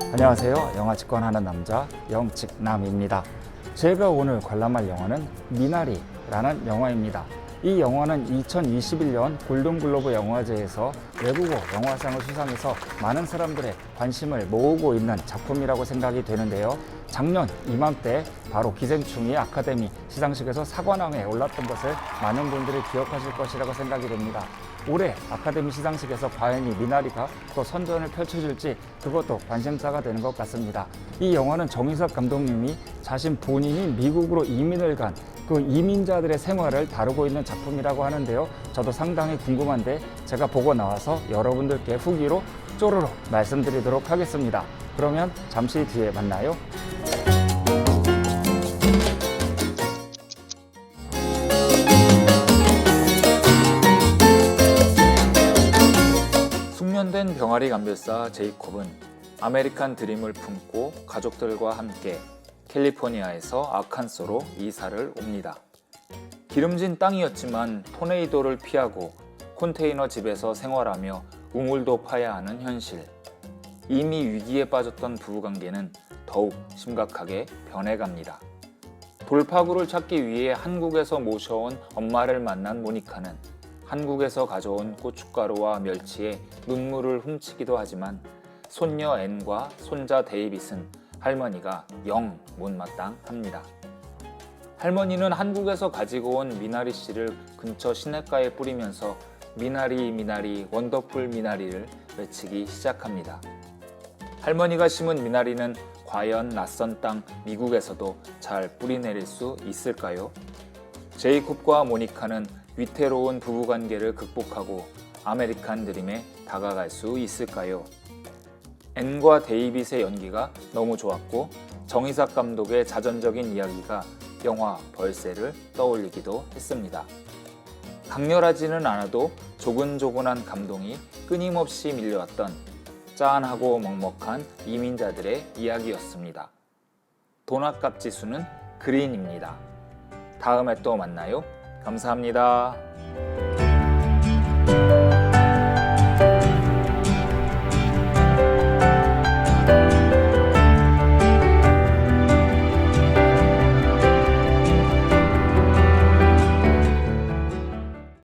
안녕하세요. 영화 직관하는 남자 영직남입니다. 제가 오늘 관람할 영화는 미나리라는 영화입니다. 이 영화는 2021년 골든글로브 영화제에서 외국어 영화상을 수상해서 많은 사람들의 관심을 모으고 있는 작품이라고 생각이 되는데요. 작년 이맘때 바로 기생충이 아카데미 시상식에서 사관왕에 올랐던 것을 많은 분들이 기억하실 것이라고 생각이 됩니다. 올해 아카데미 시상식에서 과연 이 미나리가 또 선전을 펼쳐줄지 그것도 관심사가 되는 것 같습니다. 이 영화는 정희석 감독님이 자신 본인이 미국으로 이민을 간 그 이민자들의 생활을 다루고 있는 작품이라고 하는데요. 저도 상당히 궁금한데 제가 보고 나와서 여러분들께 후기로 쪼르륵 말씀드리도록 하겠습니다. 그러면 잠시 뒤에 만나요. 숙련된 병아리 감별사 제이콥은 아메리칸 드림을 품고 가족들과 함께 캘리포니아에서 아칸소로 이사를 옵니다. 기름진 땅이었지만 토네이도를 피하고 컨테이너 집에서 생활하며 우물도 파야 하는 현실. 이미 위기에 빠졌던 부부관계는 더욱 심각하게 변해갑니다. 돌파구를 찾기 위해 한국에서 모셔온 엄마를 만난 모니카는 한국에서 가져온 고춧가루와 멸치에 눈물을 훔치기도 하지만 손녀 앤과 손자 데이빗은 할머니가 영 못마땅합니다. 할머니는 한국에서 가지고 온 미나리 씨를 근처 시냇가에 뿌리면서 미나리 미나리 원더풀 미나리를 외치기 시작합니다. 할머니가 심은 미나리는 과연 낯선 땅 미국에서도 잘 뿌리내릴 수 있을까요? 제이콥과 모니카는 위태로운 부부관계를 극복하고 아메리칸 드림에 다가갈 수 있을까요? 앤과 데이빗의 연기가 너무 좋았고 정희삭 감독의 자전적인 이야기가 영화 벌새를 떠올리기도 했습니다. 강렬하지는 않아도 조근조근한 감동이 끊임없이 밀려왔던 짠하고 먹먹한 이민자들의 이야기였습니다. 돈 아깝 지수는 그린입니다. 다음에 또 만나요. 감사합니다.